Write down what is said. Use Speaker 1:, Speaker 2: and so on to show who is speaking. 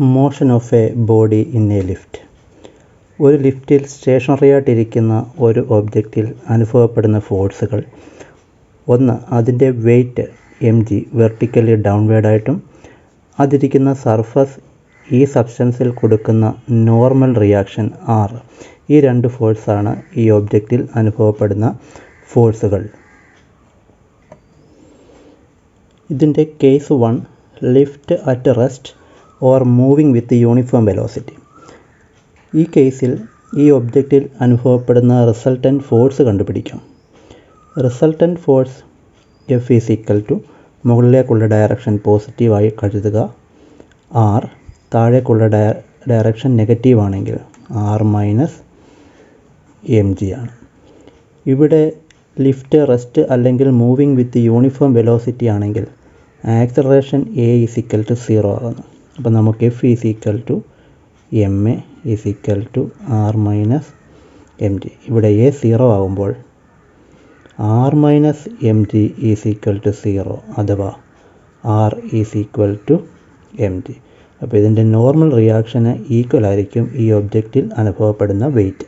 Speaker 1: Motion of a body in a lift. ഒരു ലിഫ്റ്റിൽ സ്റ്റേഷണറിയായിട്ടിരിക്കുന്ന ഒരു ഒബ്ജക്റ്റിൽ അനുഭവപ്പെടുന്ന ഫോഴ്സുകൾ. ഒന്ന് അതിന്റെ വെയ്റ്റ് എം ജി വെർട്ടിക്കലി ഡൗൺവേർഡായിട്ടും അതിരിക്കുന്ന സർഫസ് ഈ സബ്സ്റ്റൻസിൽ കൊടുക്കുന്ന നോർമൽ റിയാക്ഷൻ ആർ. ഈ രണ്ട് ഫോഴ്സാണ് ഈ ഒബ്ജക്റ്റിൽ അനുഭവപ്പെടുന്ന ഫോഴ്സുകൾ. ഇതിന്റെ case one lift at rest or moving with uniform velocity ഈ കേസിൽ ഈ ഒബ്ജക്റ്റിൽ അനുഭവപ്പെടുന്ന റിസൾട്ടന്റ് ഫോഴ്സ് കണ്ടുപിടിക്കാം. Resultant force F is equal to മുകളിലേക്കുള്ള ഡയറക്ഷൻ പോസിറ്റീവായി കരുതുക. ആർ താഴേക്കുള്ള ഡയ ഡയറക്ഷൻ നെഗറ്റീവ് ആണെങ്കിൽ ആർ മൈനസ് എം ജി ആണ്. ഇവിടെ ലിഫ്റ്റ് റെസ്റ്റ് അല്ലെങ്കിൽ മൂവിങ് വിത്ത് യൂണിഫോം വെലോസിറ്റി ആണെങ്കിൽ acceleration A is equal to zero ആകുന്നു. അപ്പോൾ നമുക്ക് F is equal to M A is equal to R minus M G ഇവിടെ A zero ആകുമ്പോൾ R minus M G is equal to zero അഥവാ R is equal to M G അപ്പോൾ ഇതിന്റെ normal റിയാക്ഷന് equal ആയിരിക്കും ഈ ഒബ്ജക്റ്റിൽ അനുഭവപ്പെടുന്ന wait